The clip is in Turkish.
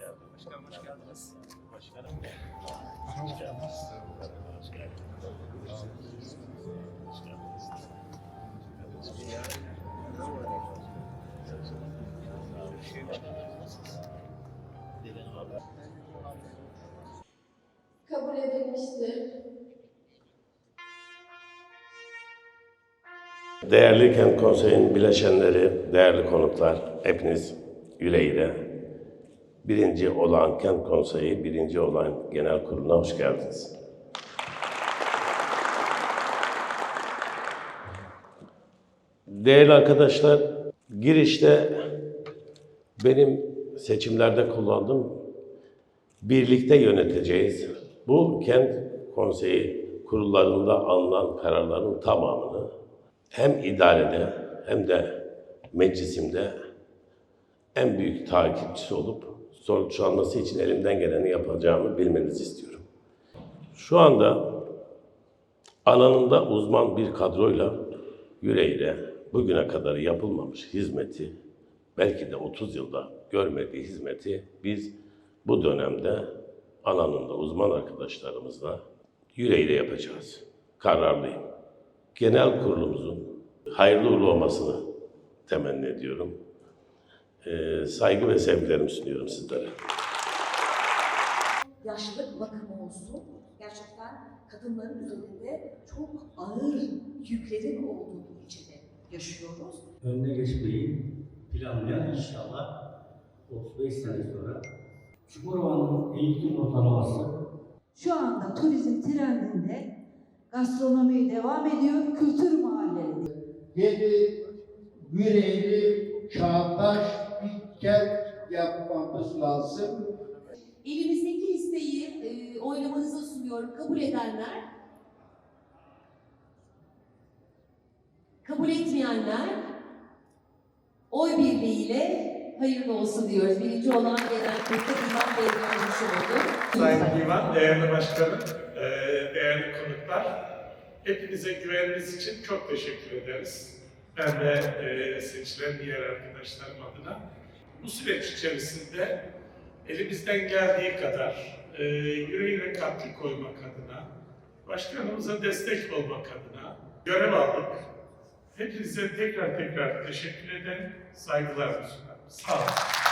Başkanım hoş geldiniz. Kabul edilmiştir. Değerli Kent Konseyi'nin bileşenleri, değerli konuklar, hepiniz yüreğiyle birinci olan Kent Konseyi, birinci olan Genel Kurulu'na hoş geldiniz. Değerli arkadaşlar, girişte benim seçimlerde kullandığım birlikte yöneteceğiz. Bu kent konseyi kurullarında alınan kararların tamamını hem idarede hem de meclisimde en büyük takipçisi olup sonuçlanması için elimden geleni yapacağımı bilmenizi istiyorum. Şu anda alanında uzman bir kadroyla yüreğiyle bugüne kadar yapılmamış hizmeti belki de 30 yılda görmediği hizmeti biz bu dönemde alanında uzman arkadaşlarımızla yüreğiyle yapacağız. Kararlıyım. Genel kurulumuzun hayırlı uğurlu olmasını temenni ediyorum. Ee, saygı ve sevgilerimi sunuyorum sizlere. yaşlılık bakımı olsun. Gerçekten kadınların üzerinde çok ağır yüklerin olduğu bir ülkede yaşıyoruz. önüne geçmeyi planlayan inşallah 35 sene sonra Çukurova'nın eğitim ortalaması Şu anda turizm trendinde gastronomi devam ediyor, kültür mahalleleri. yeni, yüreğli, çağdaş kent yapmamız lazım. Elimizdeki listeyi e, oylamanıza sunuyorum. Kabul edenler, kabul etmeyenler oy birliğiyle hayırlı olsun diyoruz. Birinci olan genel kurulda İmam Bey görmüş oldu. Sayın Divan, değerli başkanım, eee, değerli konuklar, hepinize güveniniz için çok teşekkür ederiz. Ben ve eee, seçilen diğer arkadaşlarım adına. Bu süreç içerisinde elimizden geldiği kadar eee yüreğine katkı koymak adına, başkanımıza destek olmak adına görev aldık. Hepinize tekrar tekrar teşekkür ederim, saygılarımı sunarım. Sağ olun.